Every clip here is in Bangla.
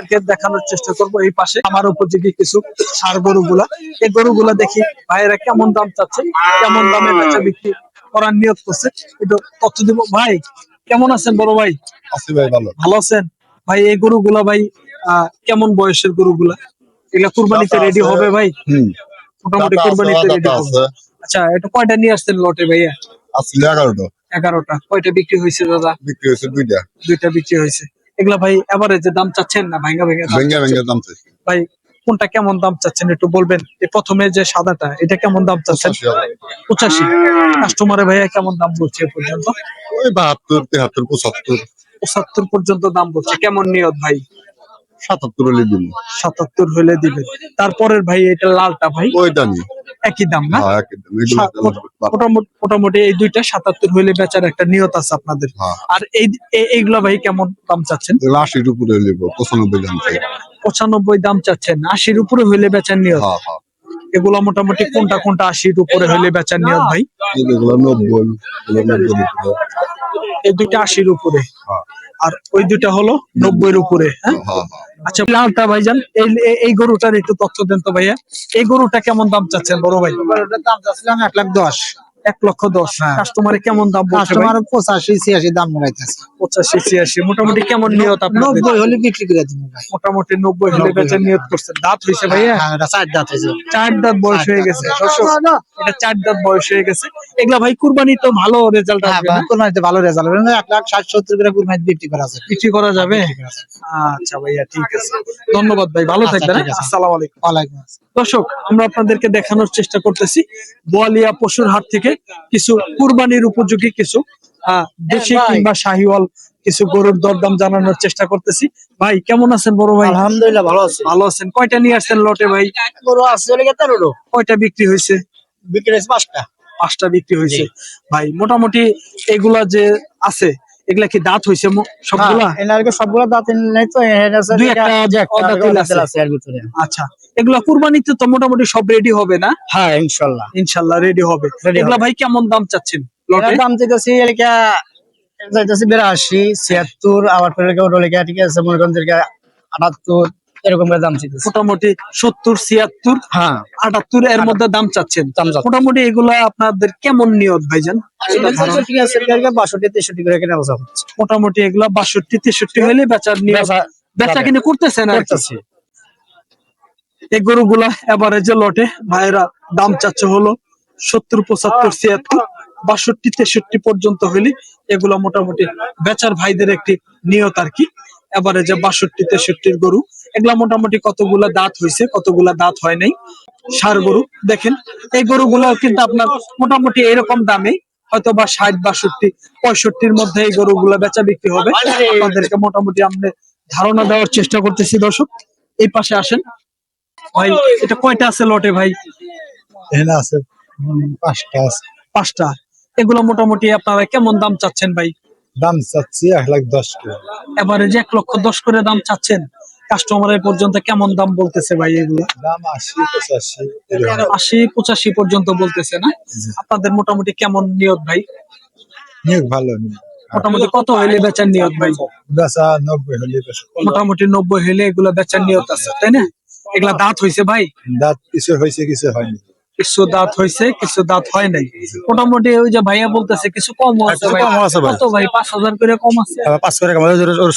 আপনাদেরকে দেখানোর চেষ্টা করব এই পাশে। আমার উপযোগী কিছু সার গরুগুলা। এই গরুগুলা দেখি ভাইয়েরা কেমন দাম চাচ্ছে কেমন দামে বেচা বিক্রি করার নিয়োগ করছে। একটু তথ্য দিব। ভাই কেমন আছেন বড় ভাই? আছি ভাই ভালো। ভালো আছেন? ভাই এই গরুগুলা ভাই কেমন বয়সের গরুগুলা? এগুলা কুরবানিতে রেডি হবে ভাই? মোটামুটি কুরবানিতে রেডি হবে। আছে। আচ্ছা এটা কয়টা নিয়ে আসছেন লটে ভাইয়া? আসলে এগারোটা। এগারোটা। কয়টা বিক্রি হয়েছে দাদা? বিক্রি হয়েছে দুইটা। দুইটা বিক্রি হয়েছে। এগুলা ভাই এভারেজে দাম চাচ্ছেন না? ভাঙ্গা ভেঙ্গে চাচ্ছেন? ভেঙ্গে দাম চাইছি ভাই কোনটা কেমন দাম চাচ্ছেন একটু বলবেন? এই প্রথমে যে সাদাটা এটা কেমন দাম চাচ্ছেন? পঁচাশি কাস্টমারে ভাইয়া কেমন দাম বলছে পর্যন্ত? ওই বাহাত্তর তেহাত্তর পঁচাত্তর। পঁচাত্তর পর্যন্ত দাম বলছে। কেমন নিয়ত ভাই? সাতাত্তর হলে দিন সাতাত্তর হলে দিবেন। তারপরের ভাই এটা লালটা ভাই? ওইটা নিয়ে। একই দাম না? হ্যাঁ। মোটামুটি এই দুইটা সাতাত্তর হইলে বেচার একটা নিয়ত আছে আপনাদের। হ্যাঁ। আর এই এইগুলা ভাই কেমন দাম চাচ্ছেন? আশির উপরে নেব পঁচানব্বই দাম পঁচানব্বই দাম চাচ্ছেন আশির উপরে হইলে বেচার নিয়ত। হ্যাঁ এগুলা মোটামুটি কোনটা কোনটা আশির উপরে হইলে বেচার নিয়ত ভাই? এই দুইটা আশির উপরে। আর ওই দুইটা হলো নব্বই উপরে হ্যাঁ। আচ্ছা লালটা ভাইজান, এই এই- গরুটার একটু তথ্য দেন তো ভাইয়া। এই গরুটা কেমন দাম চাচ্ছেন বড় ভাই? দাম চাচ্ছিলাম এক লাখ দশ। এক লক্ষ দশ। হ্যাঁ। কাস্টমারে কেমন দাম কাস্টমার পঁচাশি ছিয়াশি দাম মরাইতেছে পঁচাশি ছিয়াশি মোটামুটি কেমন নিয়ত নব্বই হলে বিক্রি করে ভাই। মোটামুটি নব্বই হলে বেচার নিয়ত করছেন দাঁত হয়েছে ভাইয়া হ্যাঁ, চার দাঁত হয়েছে চার দাঁত বয়স হয়ে গেছে। এটা চার দাঁত বয়স হয়ে গেছে। এগুলা ভাই কুরবানি তো ভালো রেজাল্ট হ্যাঁ, আসবে ভাই, ভালো রেজাল্ট হবে এক লাখ ষাট সত্তর করে কুরবানি বিক্রি করা আছে বিক্রি করা যাবে? বিক্রি করা আছে। আচ্ছা ভাইয়া ঠিক আছে। ধন্যবাদ ভাই ভালো আচ্ছা, থাকবেন হ্যাঁ? আসসালামু আলাইকুম। ওয়ালাইকুম দর্শক আমরা আপনাদেরকে দেখানোর চেষ্টা করতেছি। বোয়ালিয়া পশুর হাট থেকে কিছু কুরবানির উপযোগী কিছু দেশি হ্যাঁ, কিংবা শাহিওয়াল কিছু গরুর দরদাম জানানোর চেষ্টা করতেছি। ভাই কেমন আছেন বড় ভাই? আলহামদুলিল্লাহ ভালো আছে। ভালো আছেন। কয়টা নিয়ে আসছেন লটে ভাই? গরু আছে চলে কয়টা বিক্রি হয়েছে? বিক্রি হয়েছে পাঁচটা। পাঁচটা বিক্রি হয়েছে। ভাই মোটামুটি এগুলা যে আছে এগুলা কি দাঁত হইছে সবগুলা? হ্যাঁ, এনারকে সবগুলা দাঁত নাই তো দুই একটা অর্ধা আছে। এর ভিতরে। আচ্ছা এগুলা কুরবানিতে তো মোটামুটি সব রেডি হবে না? হ্যাঁ ইনশাল্লাহ। ইনশাল্লাহ রেডি হবে। এগুলা ভাই কেমন দাম চাচ্ছেন লটের দাম চাইতেছি এলাকা চাইতেছি বিরাশি ছিয়াত্তর আবার লেখা ঠিক আছে মনে করেন আটাত্তর এরকম দাম চাইতেছি। মোটামুটি সত্তর ছিয়াত্তর হ্যাঁ। আটাত্তর এর মধ্যে দাম চাচ্ছেন। মোটামুটি এগুলা আপনাদের কেমন নিয়ত ভাইজান? ঠিক বাষট্টি তেষট্টি করে কেনা বসা মোটামুটি এগুলা বাষট্টি তেষট্টি হলে বেচার নিয়ত বেচা- বেচা কিনে করতেছেন আর এই গরুগুলা এবারে যে লটে। ভাইরা দাম চাচ্ছে হলো সত্তর পঁচাত্তর ছিয়াত্তর বাষট্টি তেষট্টি পর্যন্ত হইলে এগুলা মোটামুটি বেচার ভাইদের একটি নিয়ত আর কি। এবারে যে বাষট্টি তেষট্টির গরু এগুলা মোটামুটি কতগুলা দাঁত হয়েছে কতগুলা দাঁত হয় নাই। সার গরু দেখেন এই গরুগুলা কিন্তু আপনার মোটামুটি এরকম দামে হয়তো বা ষাট বাষট্টি পঁয়ষট্টির মধ্যে এই গরুগুলা বেচা বিক্রি হবে। আপনাদেরকে মোটামুটি আমরা ধারণা দেওয়ার চেষ্টা করতেছি দর্শক। এই পাশে আসেন। ভাই এটা কয়টা আছে লটে ভাই? আছে পাঁচটা আছে। পাঁচটা। এগুলো মোটামুটি আপনারা কেমন দাম চাচ্ছেন ভাই? দাম চাচ্ছি এক লাখ দশ করে এবারে যে এক লক্ষ দশ করে দাম চাচ্ছেন? কাস্টমারের পর্যন্ত কেমন দাম বলতেছে ভাই এগুলো? দাম আশি পঁচাশি আশি পঁচাশি পর্যন্ত বলতেছে না? আপনাদের মোটামুটি কেমন নিয়ত ভাই? নিয়োগ ভালো মোটামুটি কত হইলে বেচার নিয়ত ভাই? বেচা নব্বই হলে মোটামুটি নব্বই হইলে এগুলো বেচার নিয়ত আছে তাই না? এগুলা দাঁত হয়েছে ভাই? দাঁত কিছু হয়েছে কিছু হয়নি। কিছু দাঁত হয়েছে কিছু দাঁত হয় নাই। মোটামুটি ওই যে ভাইয়া বলতেছে কিছু কম আছে ভাই। কত ভাই? পাঁচ হাজার করে কম আছে? পাঁচ করে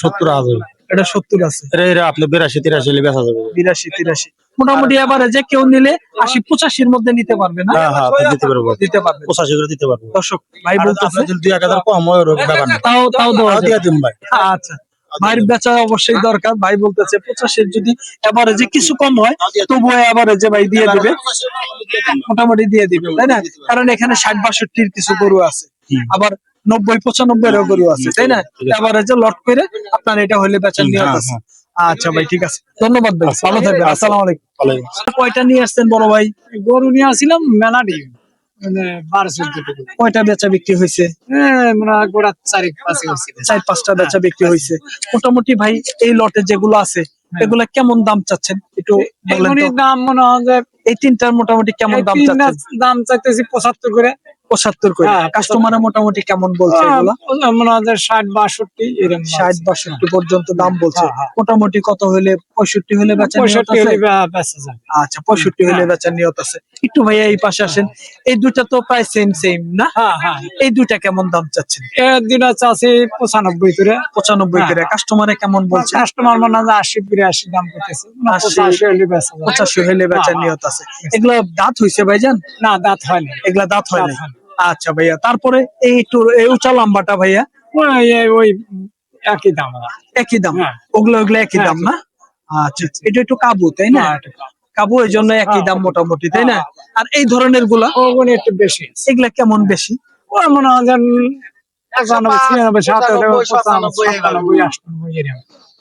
সত্তর হাজার। এটা সত্তর আছে। এটা আপনি বিরাশি তিরাশি হলে বেচা যাবে। বিরাশি তিরাশি। মোটামুটি এবারে যে কেউ নিলে আশি পঁচাশির মধ্যে নিতে পারবে না। হ্যাঁ হ্যাঁ আপনি দিতে পারব দিতে পারবে পঁচাশি করে দিতে পারব দর্শক ভাই বলতেছে দুই এক হাজার কম হয় ব্যাপার না। তাও তাও। দিয়ে দিন ভাই। আচ্ছা। ভাইয়ের বেচা অবশ্যই দরকার। ভাই বলতেছে পঁচাশির যদি এবারে যে কিছু কম হয় তবুও এবারে যে ভাই দিয়ে দিবে। মোটামুটি দিয়ে দিবে তাই না? কারণ এখানে ষাট বাষট্টির কিছু গরু আছে। আবার নব্বই পঁচানব্বই এর গরু আছে তাই না? এবারে যে লট করে আপনার এটা হলে বেচার নিয়ত হ্যাঁ, আছে। আচ্ছা ভাই ঠিক আছে। ধন্যবাদ ভাই ভালো থাকবেন। আসসালামু আলাইকুম। কয়টা নিয়ে আসছেন বড় ভাই? গরু নিয়ে আসছিলাম মেলাটি মানে কয়টা বেচা বিক্রি হয়েছে? মানে গোড়া চারি পাঁচে চার পাঁচটা বেচা বিক্রি হয়েছে। মোটামুটি ভাই এই লটে যেগুলো আছে এগুলা কেমন দাম চাচ্ছেন? একটু বলেন তো। এগুলির দাম মনে হয় যে এই তিনটার মোটামুটি কেমন দাম চাচ্ছেন? দাম চাইতেছি পঁচাত্তর করে। পঁচাত্তর করে। হ্যাঁ, কাস্টমারে মোটামুটি কেমন বলছে মনে হয় ষাট বাষট্টি এরকম ষাট বাষট্টি পর্যন্ত দাম বলছে। হ্যাঁ, হ্যাঁ। মোটামুটি কত হলে পঁয়ষট্টি হলে বেচা পঁয়ষট্টি হলে যাবে আচ্ছা পঁয়ষট্টি হলে হ্যাঁ। বেচার নিয়ত আছে। একটু ভাইয়া এই পাশে আসেন। এই দুইটা তো প্রায় সেম সেম না? হ্যাঁ হ্যাঁ। এই দুইটা কেমন দাম চাচ্ছেন? আছে আছে পঁচানব্বই করে। পঁচানব্বই হ্যাঁ। করে। কাস্টমারে কেমন বলছে? কাস্টমার মনে হয় আশি বিরাশি দাম করতেছে। আশি। পঁচাশি হলে বেঁচে হ্যাঁ, নিয়ত আছে। এগুলো দাঁত হইছে ভাইজান? না দাঁত হয়নি এগুলা দাঁত হয় হয়নি। আচ্ছা ভাইয়া তারপরে এই একটু এই উঁচা লম্বাটা ভাইয়া? ওই একই দাম। একই দাম? হ্যাঁ। ওগুলো ওগুলো একই হ্যাঁ, দাম না? আচ্ছা। এটা একটু কাবু তাই না? হ্যাঁ। কাবু। এই জন্য একই হ্যাঁ, দাম মোটামুটি তাই না? হ্যাঁ, আর এই ধরনেরগুলা ওগুলো একটু বেশি। এগুলা কেমন বেশি? ওরা মনে হয়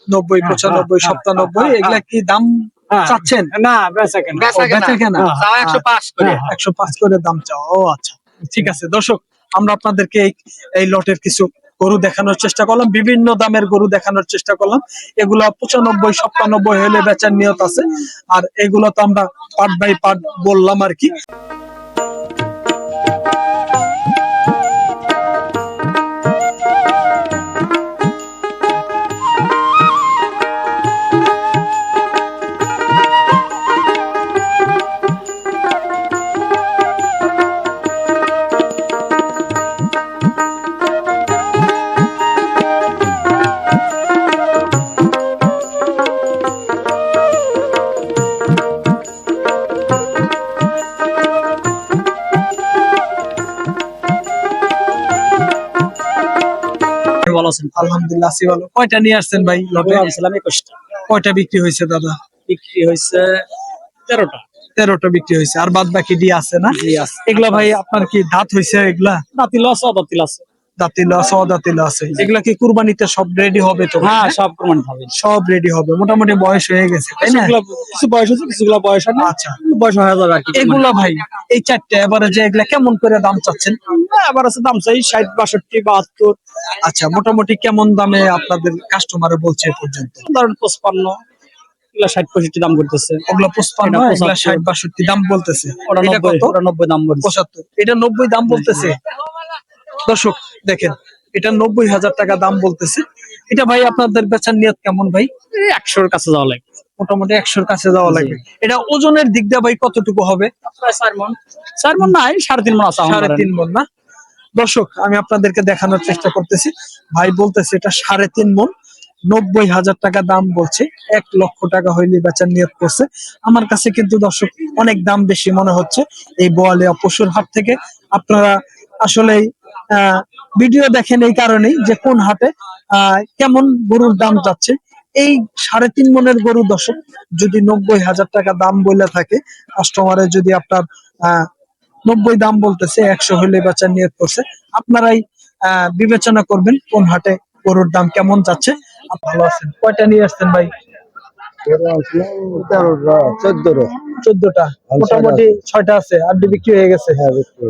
নব্বই হ্যাঁ, পঁচানব্বই হ্যাঁ, সপ্তানব্বই হ্যাঁ, এগুলা কি দাম হ্যাঁ। চাচ্ছেন? না বেচা কেনা। বেচা কেনা। হ্যাঁ, একশো পাঁচ করে। হ্যাঁ, একশো পাঁচ করে দাম চাও। ও আচ্ছা। ঠিক আছে। দর্শক, আমরা আপনাদেরকে এই লটের কিছু গরু দেখানোর চেষ্টা করলাম, বিভিন্ন দামের গরু দেখানোর চেষ্টা করলাম। এগুলো পঁচানব্বই সপ্তানব্বই হলে বেচার নিয়ত আছে। আর এগুলো তো আমরা পার্ট বাই পার্ট বললাম আর কি। আছেন? আলহামদুলিল্লাহ আছি ভালো। কয়টা নিয়ে আসছেন ভাই লটে? আনছিলাম একুশটা। কয়টা বিক্রি হয়েছে দাদা? বিক্রি হয়েছে তেরোটা। তেরোটা বিক্রি হয়েছে। আর বাদ বাকি দিয়ে আছে না? এগুলা ভাই আপনার কি দাঁত হয়েছে এগুলা? দাঁতিল আছে দাঁতিল আছে দাঁতিল আছে অদাতিল আছে। এগুলা কি কুরবানিতে সব রেডি হবে তো? হ্যাঁ সব প্রমাণ হবে। সব রেডি হবে। মোটামুটি বয়স হয়ে গেছে তাই না? কিছু বয়স হচ্ছে কিছুগুলা বয়স হয় না। আচ্ছা। বয়স হয়ে যাবে আর কি। এগুলা ভাই এই চারটে এবারে যে এগুলা কেমন করে দাম চাচ্ছেন? আছে দাম চাই ষাট বাষট্টি বাহাত্তর। আচ্ছা মোটামুটি কেমন দামে আপনাদের কাস্টমারে বলছে এ পর্যন্ত? ধরেন পঁচপান্ন। এগুলা ষাট পঁয়ষট্টি দাম করতেছে। ওগুলা পঁচপান্ন এগুলা ষাট বাষট্টি দাম বলতেছে। ওটা নব্বই। দাম পঁচাত্তর। এটা নব্বই দাম বলতেছে? দর্শক দেখেন এটা নব্বই হাজার টাকা দাম বলতেছে। এটা ভাই আপনাদের বেচার নিয়ত কেমন ভাই? একশোর কাছে যাওয়া লাগবে। মোটামুটি একশোর কাছে যাওয়া। লাগবে। এটা ওজনের দিক দিয়ে ভাই কতটুকু হবে? চার মন নাই সাড়ে তিন মন আছে সাড়ে তিন মন না? দর্শক আমি আপনাদেরকে দেখানোর চেষ্টা করতেছি। ভাই বলতেছে এটা সাড়ে তিন মন। নব্বই হাজার টাকা দাম বলছে। এক লক্ষ টাকা হইলে বেচার নিয়ত করছে। আমার কাছে কিন্তু দর্শক অনেক দাম বেশি মনে হচ্ছে। এই বোয়ালিয়া পশুর হাট থেকে আপনারা আসলে ভিডিও দেখেন এই কারণেই যে কোন হাটে কেমন গরুর দাম যাচ্ছে। এই সাড়ে তিন মনের গরু দশক যদি নব্বই হাজার টাকা দাম বলে থাকে কাস্টমারের যদি আপনার নব্বই দাম বলতেছে, একশো হলে বেচার নিয়ত করছে, আপনারাই বিবেচনা করবেন কোন হাটে গরুর দাম কেমন যাচ্ছে। ভালো আছেন। কয়টা নিয়ে আসছেন ভাই? চোদ্দটা। চোদ্দটা মোটামুটি ছয়টা আছে আড্ডি বিক্রি হয়ে গেছে।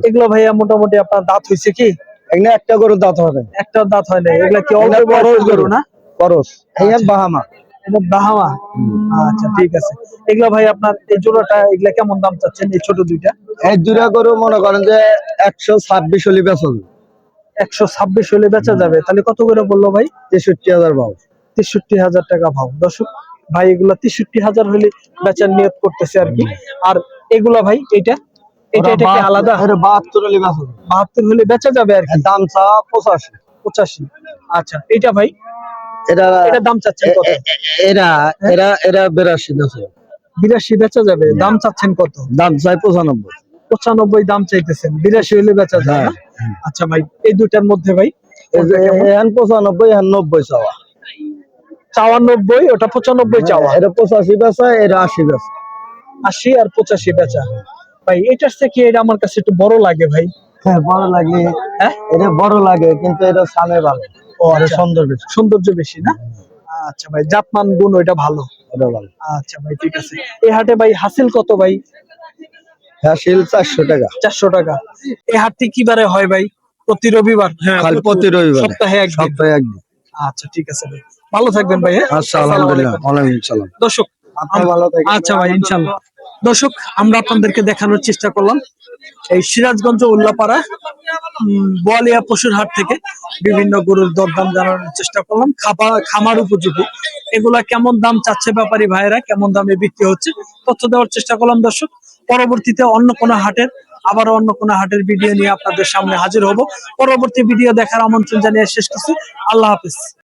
এগুলো ভাইয়া মোটামুটি আপনার দাঁত হয়েছে কি? একটা দাঁত হবে। একটা দাঁত হয় না এগুলা কি অল্প গরু। গরু। না? করস আচ্ছা। বাহামা। এটা বাহামা? আচ্ছা ঠিক আছে। এগুলা ভাই আপনার এই জোড়াটা এগুলা কেমন দাম চাচ্ছেন এই ছোট দুইটা? এই করে মনে করেন যে একশো ছাব্বিশ হলে বেচন একশো ছাব্বিশ হলে বেচা যাবে। তাহলে কত করে বলল ভাই? তেষট্টি হাজার তেষট্টি হাজার টাকা ভাও। দর্শক ভাই এগুলা তেষট্টি হাজার হলে বেচার নিয়ত করতেছে আর কি। আর এগুলা ভাই এটা এটা এটা কি আলাদা বাহাত্তর হলে বেচন বাহাত্তর হলে বেচা যাবে আর কি। দাম চা পঁচাশি। পঁচাশি। আচ্ছা এটা ভাই এটা এটা দাম চাচ্ছেন কত? এরা এরা এরা বেরাশি বেচন বিরাশি বেচা যাবে। দাম চাচ্ছেন কত? দাম চাই পঁচানব্বই। পঁচানব্বই দাম চাইতেছেন। বিরাশি হলে বেচা যায় হ্যাঁ। আচ্ছা ভাই এই দুইটার মধ্যে ভাই পঁচানব্বই এখান নব্বই চাওয়া। চাওয়া নব্বই ওটা পঁচানব্বই চাওয়া। এটা পঁচাশি বেচা এটা আশি বেচা। আশি আর পঁচাশি বেচা। ভাই এটার থেকে এটা আমার কাছে একটু বড় লাগে ভাই। হ্যাঁ বড় লাগে। হ্যাঁ? এটা বড় লাগে কিন্তু এটা সামনে ভালো। ও এটা আচ্ছা। সুন্দর বেশি। সৌন্দর্য বেশি না? আচ্ছা ভাই জাতমান গুণ ওইটা ভালো। আচ্ছা ভাই ঠিক আছে। এই হাটে ভাই হাসিল কত ভাই? হ্যাঁ শিল চারশো টাকা। চারশো টাকা। এই হাটটি কি বারে হয় ভাই? প্রতি রবিবার? হ্যাঁ প্রতি রবিবার। সপ্তাহে একদিন। সপ্তাহে একদিন। আচ্ছা ঠিক আছে ভাই। ভালো থাকবেন ভাই হ্যাঁ? আচ্ছা আলহামদুলিল্লাহ। ওয়ালাইকুম সালাম দর্শক আপনি ভালো থাকেন আচ্ছা ভাই ইনশাল্লাহ দর্শক আমরা আপনাদেরকে দেখানোর চেষ্টা করলাম এই সিরাজগঞ্জ উল্লাপাড়া বোয়ালিয়া পশুর হাট থেকে বিভিন্ন গরুর দরদাম জানানোর চেষ্টা করলাম। খাবার খামার উপযোগী। এগুলা কেমন দাম চাচ্ছে ব্যাপারী ভাইয়েরা কেমন দামে বিক্রি হচ্ছে তথ্য দেওয়ার চেষ্টা করলাম দর্শক। পরবর্তীতে অন্য কোনো হাটের আবার অন্য কোনো হাটের ভিডিও নিয়ে আপনাদের সামনে হাজির হব। পরবর্তী ভিডিও দেখার আমন্ত্রণ জানিয়ে শেষ করছি। আল্লাহ হাফিজ।